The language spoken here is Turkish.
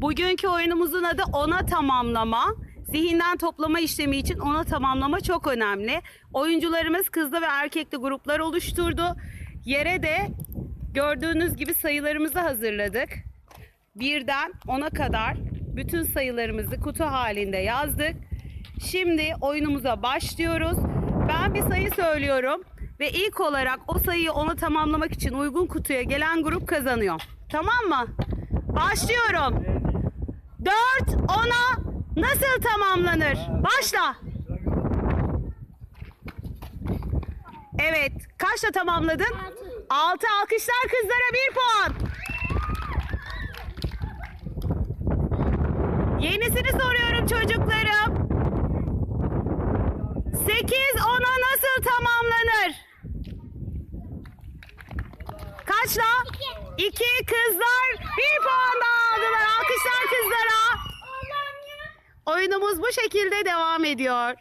Bugünkü oyunumuzun adı ona tamamlama. Zihinden toplama işlemi için ona tamamlama çok önemli. Oyuncularımız kızlı ve erkekli gruplar oluşturdu. Yere de gördüğünüz gibi sayılarımızı hazırladık. Birden 10'a kadar bütün sayılarımızı kutu halinde yazdık. Şimdi oyunumuza başlıyoruz. Ben bir sayı söylüyorum ve ilk olarak o sayıyı ona tamamlamak için uygun kutuya gelen grup kazanıyor. Tamam mı? Başlıyorum. 4 10'a nasıl tamamlanır? Başla. Evet. Kaçla tamamladın? 6 alkışlar kızlara 1 puan. Yenisini soruyorum çocuklarım. 8 10'a nasıl tamamlanır? Kaçla? 2 kızlar 1 puan daha aldılar. Kızlara. Oyunumuz bu şekilde devam ediyor.